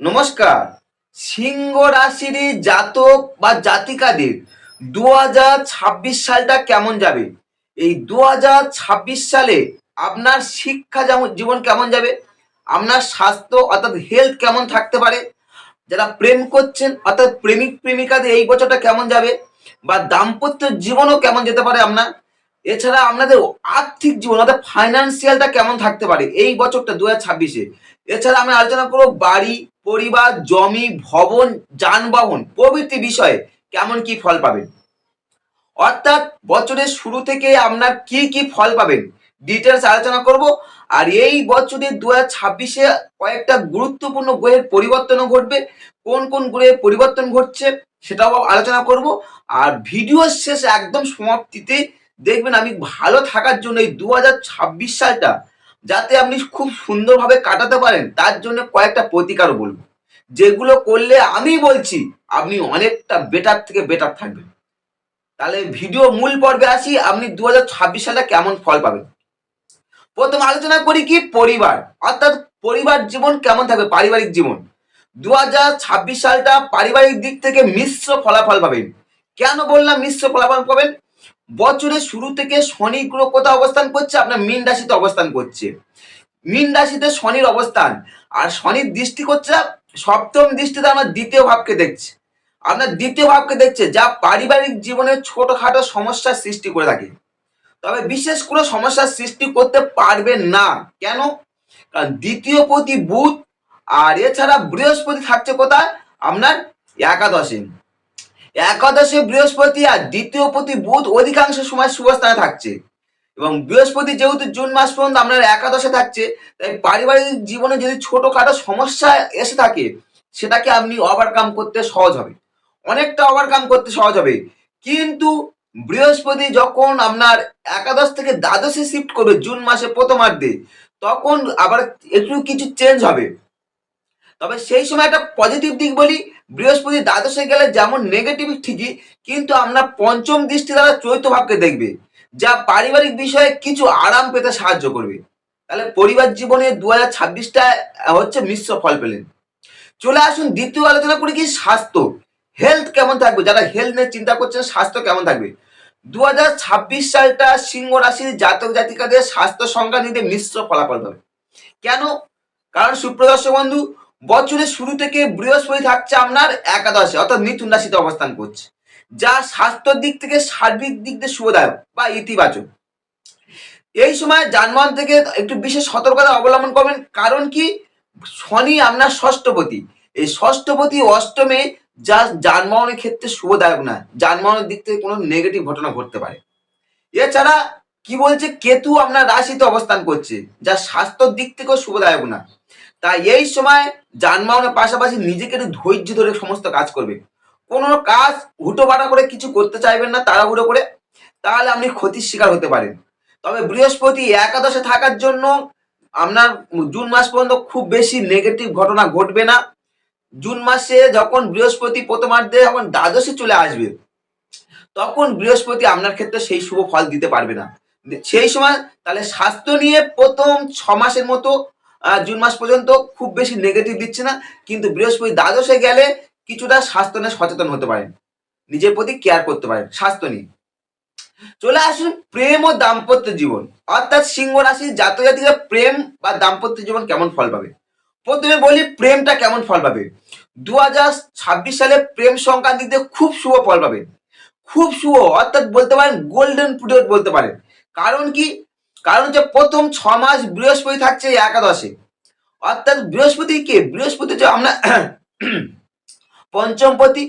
নমস্কার। সিংহ রাশির জাতক বা জাতিকাদের দু সালটা কেমন যাবে? এই দু সালে আপনার শিক্ষা যেমন জীবন কেমন যাবে? আপনার স্বাস্থ্য অর্থাৎ হেলথ কেমন থাকতে পারে? যারা প্রেম করছেন, অর্থাৎ প্রেমিক প্রেমিকাদের এই বছরটা কেমন যাবে? বা দাম্পত্য জীবনও কেমন যেতে পারে আপনার? এছাড়া আপনাদের আর্থিক জীবন, অর্থাৎ ফাইন্যান্সিয়ালটা কেমন থাকতে পারে এই বছরটা দু হাজার ছাব্বিশে? এছাড়া আমি আলোচনা করব বাড়ি পরিবার, জমি, ভবন, যানবাহন প্রভৃতি বিষয়ে কেমন কি ফল পাবেন? অর্থাৎ বছরের শুরু থেকে আপনার কি কি ফল পাবেন? ডিটেলস আলোচনা করব। আর এই বছরের দু হাজার ছাব্বিশে কয়েকটা গুরুত্বপূর্ণ গ্রহের পরিবর্তনও ঘটবে। কোন কোন গ্রহের পরিবর্তন ঘটছে সেটাও আলোচনা করব। আর ভিডিও শেষ একদম সমাপ্তিতে দেখবেন আমি ভালো থাকার জন্য এই দু হাজার ছাব্বিশ সালটা যাতে আপনি খুব সুন্দরভাবে কাটাতে পারেন, তার জন্য কয়েকটা প্রতিকারও বলব। যেগুলো করলে আমি বলছি, আপনি অনেকটা বেটার থেকে বেটার থাকবেন। তাহলে ভিডিও মূল পর্বে আসি, আপনি দু হাজার ছাব্বিশ সালে কেমন ফল পাবেন? প্রথম আলোচনা করি কি? পরিবার। অর্থাৎ পরিবার জীবন কেমন থাকবে? পারিবারিক জীবন। দু হাজার ছাব্বিশ সালটা পারিবারিক দিক থেকে মিশ্র ফলাফল পাবেন। কেন বললাম মিশ্র ফলাফল পাবেন? বছরের শুরু থেকে শনি গ্রহ কোথাও অবস্থান করছে? আপনার মীন রাশিতে অবস্থান করছে। মীন রাশিতে শনির অবস্থান। আর শনির দৃষ্টি করছে সপ্তম দৃষ্টিতে আমার দ্বিতীয় ভাবকে দেখছে। আপনার দ্বিতীয় ভাবকে দেখছে, যা পারিবারিক জীবনে ছোটখাটো সমস্যার সৃষ্টি করে থাকে। তবে বিশেষ কোনো সমস্যার সৃষ্টি করতে পারবে না। কেন? কারণ দ্বিতীয় প্রতি বুধ আর এছাড়া বৃহস্পতি থাকছে কোথায়? আপনার একাদশে। একাদশে বৃহস্পতি আর দ্বিতীয় প্রতি বুধ অধিকাংশ সময় শুভস্থানে থাকছে। এবং বৃহস্পতি যেহেতু জুন মাস পর্যন্ত আপনার একাদশে থাকছে, তাই পারিবারিক জীবনে যদি ছোটখাটো সমস্যা এসে থাকে, সেটাকে আপনি ওভারকাম করতে সহজ হবে। অনেকটা ওভারকাম করতে সহজ হবে। কিন্তু বৃহস্পতি যখন আপনার একাদশ থেকে দ্বাদশে শিফট করবে জুন মাসে প্রথমার্ধে, তখন আবার একটু কিছু চেঞ্জ হবে। তবে সেই সময় একটা পজিটিভ দিক বলি, বৃহস্পতি দ্বাদশে গেলে যেমন নেগেটিভ ঠিকই, কিন্তু আমরা পঞ্চম দৃষ্টি দ্বারা চৈত্য ভাবকে দেখবে, যা পারিবারিক বিষয়ে কিছু আরাম পেতে সাহায্য করবে। তাহলে পরিবার জীবনে দু হাজার ছাব্বিশটা হচ্ছে মিশ্র ফল পেলেন। চলে আসুন দ্বিতীয় আলোচনা করি কি স্বাস্থ্য হেলথ কেমন থাকবে? যারা হেলথ নিয়ে চিন্তা করছেন, স্বাস্থ্য কেমন থাকবে? দু হাজার ছাব্বিশ সালটা সিংহ রাশির জাতক জাতিকাদের স্বাস্থ্য সংখ্যা নিতে মিশ্র ফলাফল হবে কেন? কারণ সুপ্রদর্শক বন্ধু বছরের শুরু থেকে বৃহস্পতি থাকছে আপনার একাদশে, অর্থাৎ মিথুন রাশিতে অবস্থান করছে। যা স্বাস্থ্যের দিক থেকে সার্বিক দিক দিয়ে শুভদায়ক বা ইতিবাচক। এই সময় যানবাহন থেকে একটু বিশেষ সতর্কতা অবলম্বন করবেন, কারণ কি? শনি আপনার ষষ্ঠপতি। এই ষষ্ঠপতি অষ্টমে যা যানবাহনের ক্ষেত্রে শুভদায়ক না যানবাহনের দিক থেকে কোনো নেগেটিভ ঘটনা ঘটতে পারে। এছাড়া কি বলছে? কেতু আপনার রাশিতে অবস্থান করছে, যা স্বাস্থ্যর দিক থেকেও শুভদায়ক না। তাই এই সময় যানবাহনের পাশাপাশি নিজেকে একটু ধৈর্য ধরে সমস্ত কাজ করবে। কোনো কাজ হুটো বাটা করে কিছু করতে চাইবেন না, তাড়াহুড়ো করে, তাহলে আপনি ক্ষতির শিকার হতে পারেন। তবে বৃহস্পতি একাদশে থাকার জন্য আপনার জুন মাস পর্যন্ত খুব বেশি নেগেটিভ ঘটনা ঘটবে না। জুন মাসে যখন বৃহস্পতি প্রথমার্ধে যখন দ্বাদশে চলে আসবে, তখন বৃহস্পতি আপনার ক্ষেত্রে সেই শুভ ফল দিতে পারবে না। সেই সময় তাহলে স্বাস্থ্য নিয়ে প্রথম ছ মাসের মতো জুন মাস পর্যন্ত খুব বেশি নেগেটিভ দিচ্ছে না, কিন্তু বৃহস্পতি দ্বাদশে গেলে কিছুটা স্বাস্থ্য নিয়ে সচেতন হতে পারেন। নিজের প্রতি কেয়ার করতে পারেন, স্বাস্থ্য নিয়ে। চলে আসুন প্রেম ও দাম্পত্য জীবন। অর্থাৎ সিংহ রাশির জাতিকা প্রেম বা দাম্পত্য জীবন কেমন ফল পাবে? প্রথমে বলি প্রেমটা কেমন ফল পাবে? দু হাজার ছাব্বিশ সালে প্রেম সংক্রান্তিতে খুব শুভ ফল পাবে। খুব শুভ, অর্থাৎ বলতে পারেন গোল্ডেন পিরিয়ড বলতে পারেন। কারণ কি? কারণ হচ্ছে প্রথম ছ মাস বৃহস্পতি থাকছে একাদশে। অর্থাৎ বৃহস্পতি কে? বৃহস্পতি হচ্ছে আমরা পঞ্চমপতি।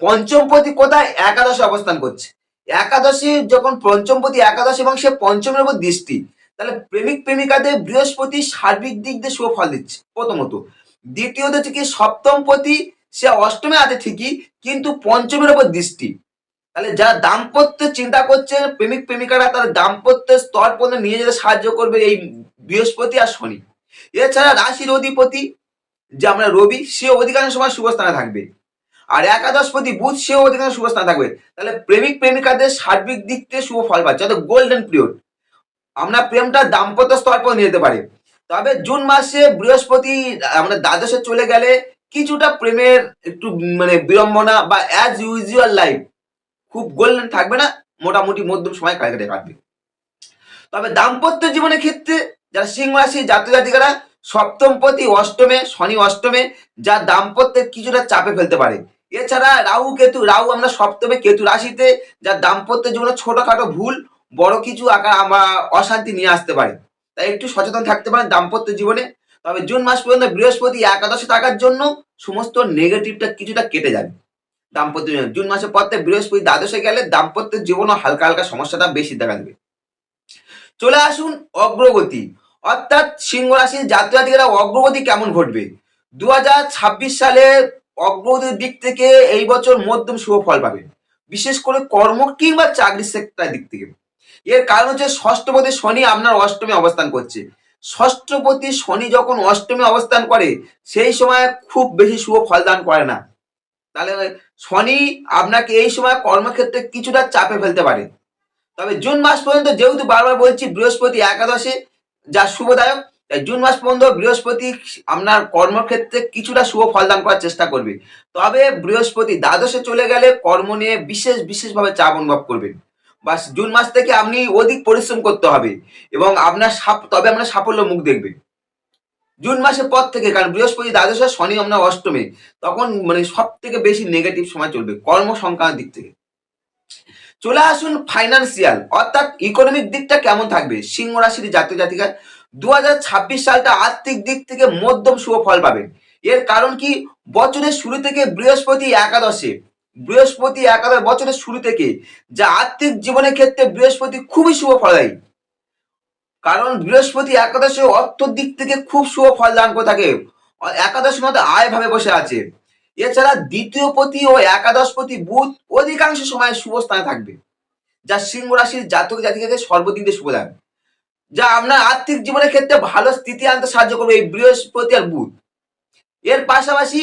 পঞ্চমপতি কোথায়? একাদশে অবস্থান করছে। একাদশে যখন পঞ্চমপতি, একাদশ এবং সে পঞ্চমের উপর দৃষ্টি, তাহলে প্রেমিক প্রেমিকাদের বৃহস্পতি সার্বিক দিক দিয়ে শুভ ফল দিচ্ছে, প্রথমত। দ্বিতীয়ত হচ্ছে কি? সপ্তমপতি, সে অষ্টমে আছে ঠিকই, কিন্তু পঞ্চমের উপর দৃষ্টি। তাহলে যারা দাম্পত্য চিন্তা করছে, প্রেমিক প্রেমিকারা তারা দাম্পত্য স্তর পর্যন্ত নিয়ে যেতে সাহায্য করবে এই বৃহস্পতি আর শনি। এছাড়া রাশির অধিপতি যে আমরা রবি সে অধিকাংশ সময় শুভস্থানে থাকবে। আর একাদশপতি বুধ, সেও অধিকাংশ শুভস্থানে থাকবে। তাহলে প্রেমিক প্রেমিকাদের সার্বিক দিক থেকে শুভ ফল পাচ্ছে, অর্থাৎ গোল্ডেন পিরিয়ড আমরা প্রেমটা দাম্পত্য স্তর পর্যন্ত নিয়ে যেতে পারি। তবে জুন মাসে বৃহস্পতি, আমরা দ্বাদশে চলে গেলে কিছুটা প্রেমের একটু মানে বিড়ম্বনা বা অ্যাজ ইউজুয়াল লাইফ খুব গোল্ডেন থাকবে না, মোটামুটি মধ্যম সময় কাটে কাটবে। তবে দাম্পত্য জীবনের ক্ষেত্রে যারা সিংহ রাশি জাতীয় জাতিকারা সপ্তম প্রতি অষ্টমে, শনি অষ্টমে, যা দাম্পত্যের কিছুটা চাপে ফেলতে পারে। এছাড়া রাহু কেতু, রাহু আমরা সপ্তমে কেতু রাশিতে, যা দাম্পত্য জীবনে ছোটখাটো ভুল, বড় কিছু আকার আমরা অশান্তি নিয়ে আসতে পারে। তাই একটু সচেতন থাকতে পারেন দাম্পত্য জীবনে। তবে জুন মাস পর্যন্ত বৃহস্পতি একাদশে থাকার জন্য সমস্ত নেগেটিভটা কিছুটা কেটে যাবে। দাম্পত্য জীবনে। জুন মাসের পর থেকে বৃহস্পতি দ্বাদশে গেলে দাম্পত্য জীবনও হালকা হালকা সমস্যাটা বেশি দেখা দেবে। চলে আসুন অগ্রগতি। অর্থাৎ সিংহ রাশির জাতীয় অগ্রগতি কেমন ঘটবে? দু সালে অগ্রগতির দিক থেকে এই বছর মধ্যম শুভ ফল পাবে বিশেষ করে কর্ম কিংবা চাকরি সেক্টরের দিক থেকে। এর কারণ হচ্ছে ষষ্ঠপতি শনি আপনার অষ্টমে অবস্থান করছে। ষষ্ঠপতি শনি যখন অষ্টমে অবস্থান করে, সেই সময় খুব বেশি শুভ ফলদান করে না। তাহলে শনি আপনাকে এই সময় কর্মক্ষেত্রে কিছুটা চাপে ফেলতে পারে। তবে জুন মাস পর্যন্ত যেহেতু বারবার বলছি বৃহস্পতি একাদশে, যা শুভদায়ক, তাই জুন মাস পর্যন্ত বৃহস্পতি আপনার কর্মক্ষেত্রে কিছুটা শুভ ফলদান করার চেষ্টা করবে। তবে বৃহস্পতি দ্বাদশে চলে গেলে কর্ম নিয়ে বিশেষ বিশেষভাবে চাপ অনুভব করবেন। বা জুন মাস থেকে আপনি অধিক পরিশ্রম করতে হবে এবং আপনার তবে আপনার সাফল্য মুখ দেখবে। জুন মাসের পর থেকে, কারণ বৃহস্পতি, দ্বাদশে শনি আমরা অষ্টমে, তখন মানে সব থেকে বেশি নেগেটিভ সময় চলবে কর্ম দিক থেকে। চলে আসুন ফাইন্যান্সিয়াল অর্থাৎ ইকোনমিক দিকটা কেমন থাকবে? সিংহ রাশির জাতীয় জাতিকা দু সালটা আর্থিক দিক থেকে মধ্যম শুভ ফল পাবেন এর কারণ কি? বছরের শুরু থেকে বৃহস্পতি একাদশে। বৃহস্পতি একাদশ বছরের শুরু থেকে যা আর্থিক জীবনের ক্ষেত্রে বৃহস্পতি খুবই শুভ ফল দেয় কারণ বৃহস্পতি একাদশে অর্থ দিক থেকে খুব শুভ ফল দান করে থাকে। একাদশের মধ্যে আয় ভাবে বসে আছে। এছাড়া দ্বিতীয় পতি ও একাদশ পতি বুধ অধিকাংশ সময় শুভ স্থানে থাকবে, যা সিংহ রাশির জাতক জাতিকাকে সর্বদিন দিয়ে শুভ দেয় যা আপনার আর্থিক জীবনের ক্ষেত্রে ভালো স্থিতি আনতে সাহায্য করবে এই বৃহস্পতি আর বুধ। এর পাশাপাশি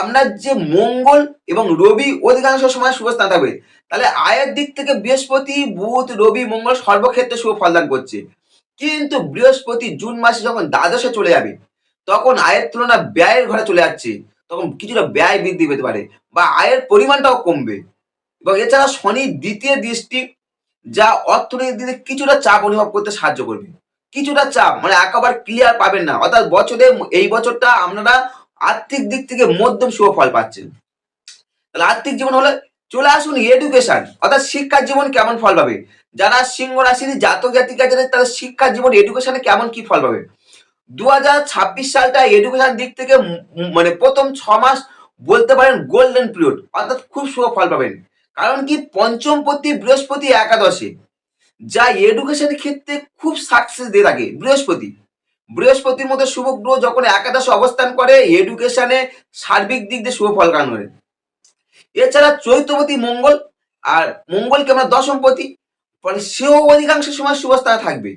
আপনার যে মঙ্গল এবং রবি অধিকাংশ সময় শুভ স্থান থাকবে, তাহলে আয়ের দিক থেকে বৃহস্পতি, বুধ, রবি, মঙ্গল সর্বক্ষেত্রে শুভ ফলদান করছে। কিন্তু বৃহস্পতি জুন মাসে যখন দ্বাদশে চলে যাবে, তখন আয়ের তুলনা ব্যয়ের ঘরে চলে যাচ্ছে, তখন কিছুটা ব্যয় বৃদ্ধি পেতে পারে বা আয়ের পরিমাণটাও কমবে। এবং এছাড়া শনি দ্বিতীয় দৃষ্টি যা অর্থনৈতিক দিকে কিছুটা চাপ অনুভব করতে সাহায্য করবে। কিছুটা চাপ মানে একেবারে ক্লিয়ার পাবেন না, অর্থাৎ বছরে এই বছরটা আপনারা আর্থিক দিক থেকে মধ্যম শুভ ফল পাচ্ছেন। তাহলে আর্থিক জীবন হলে, চলে আসুন এডুকেশন অর্থাৎ শিক্ষার জীবন কেমন ফল পাবে? যারা সিংহ রাশির জাতক জাতিকা, যাদের তারা শিক্ষা জীবন এডুকেশনে কেমন কি ফল পাবে? দু হাজার ছাব্বিশ সালটা এডুকেশন দিক থেকে মানে প্রথম ছ মাস বলতে পারেন গোল্ডেন পিরিয়ড অর্থাৎ খুব শুভ ফল পাবেন। কারণ কি? পঞ্চম পতি বৃহস্পতি, একাদশে, যা এডুকেশনের ক্ষেত্রে খুব সাকসেস দিয়ে থাকে। বৃহস্পতি, বৃহস্পতির মতো শুভ গ্রহ যখন একাদশে অবস্থান করে এডুকেশনে সার্বিক দিক দিয়ে শুভ ফল কান করে। এছাড়া চৈত্রপতি মঙ্গল, আর মঙ্গলকে আমরা দশমপতি ফলে সেও অধিকাংশ সময় স্থানে থাকবে।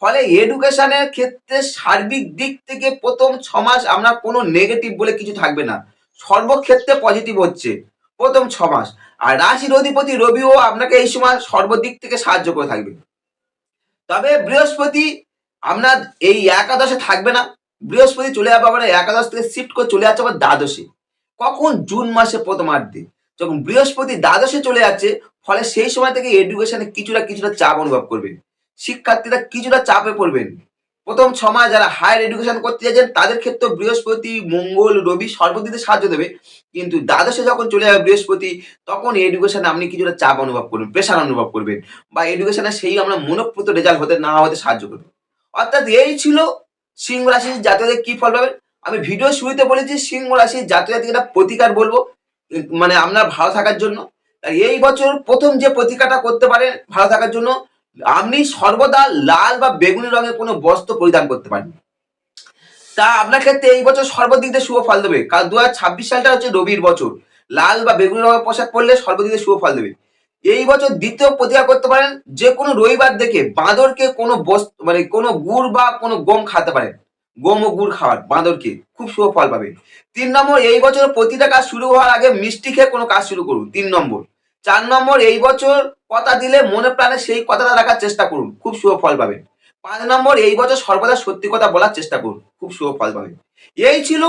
ফলে এডুকেশনের ক্ষেত্রে সার্বিক দিক থেকে প্রথম ছ মাস আমরা কোনো নেগেটিভ বলে কিছু থাকবে না। সর্বক্ষেত্রে পজিটিভ হচ্ছে প্রথম ছ মাস। আর রাশির অধিপতি রবিও আপনাকে এই সময় সর্বদিক থেকে সাহায্য করে থাকবে। তবে বৃহস্পতি আপনার এই একাদশে থাকবে না। বৃহস্পতি চলে যাবে, আবার একাদশ থেকে শিফট করে চলে যাচ্ছে আবার দ্বাদশে। কখন? জুন মাসে প্রথমার্ধে। যখন বৃহস্পতি দ্বাদশে চলে যাচ্ছে, ফলে সেই সময় থেকে এডুকেশনে কিছুটা কিছুটা চাপ অনুভব করবেন। শিক্ষার্থীরা কিছুটা চাপে পড়বেন। প্রথম ছ মাস যারা হায়ার এডুকেশন করতে যাচ্ছেন, তাদের ক্ষেত্রে বৃহস্পতি, মঙ্গল, রবি সর্বদিকে সাহায্য দেবে। কিন্তু দ্বাদশে যখন চলে যাবে বৃহস্পতি, তখন এডুকেশনে আপনি কিছুটা চাপ অনুভব করবেন প্রেশার অনুভব করবেন বা এডুকেশনে সেই আমরা মনোপ্রত রেজাল্ট হতে না হতে সাহায্য করবে। অর্থাৎ এই ছিল সিংহ রাশির জাতকদের কি ফল পাবেন? আমি ভিডিও শুরুতে বলেছি, সিংহ রাশির জাতক জাতিকারা প্রতিকার বলব। মানে আপনার ভালো থাকার জন্য। এই বছর প্রথম যে প্রতিকাটা করতে পারেন ভালো থাকার জন্য, আপনি সর্বদা লাল বা বেগুনি রঙের কোনো বস্ত্র পরিধান করতে পারেন। তা আপনার ক্ষেত্রে এই বছর সর্বদিক দিয়ে শুভ ফল দেবে। কারণ দু সালটা হচ্ছে রবির বছর। লাল বা বেগুনি রঙের পোশাক পরলে সর্বদিক দিয়ে শুভ ফল দেবে। এই বছর দ্বিতীয় প্রতিকার করতে পারেন যে কোনো রবিবার দেখে বাঁদরকে কোনো বস্তু মানে কোনো গুড় বা কোনো গম খাতে পারেন। গম গুড় খাওয়ার বাঁদরকে খুব শুভ ফল পাবে তিন নম্বর, এই বছর প্রতিটা কাজ শুরু হওয়ার আগে মিষ্টি খেয়ে কোনো কাজ শুরু করুন। তিন নম্বর। চার নম্বর, এই বছর কথা দিলে মনে প্রাণে সেই কথাটা রাখার চেষ্টা করুন। খুব শুভ ফল পাবে পাঁচ নম্বর, এই বছর সর্বদা সত্যি কথা বলার চেষ্টা করুন। খুব শুভ ফল পাবে এই ছিল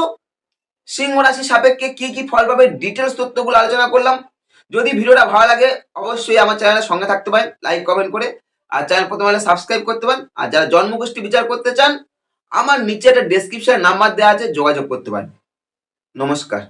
সিংহ রাশি সাপেক্ষে কি কি ফল পাবে ডিটেলস তথ্যগুলো আলোচনা করলাম। যদি ভিডিওটা ভালো লাগে, অবশ্যই আমার চ্যানেলের সঙ্গে থাকতে পারেন। লাইক কমেন্ট করে। আর চ্যানেল প্রথমে সাবস্ক্রাইব করতে পারেন। আর যারা জন্মগোষ্ঠী বিচার করতে চান আমার নিচে একটা ডেসক্রিপশন নাম্বার দেওয়া আছে যোগাযোগ করতে পারেন নমস্কার।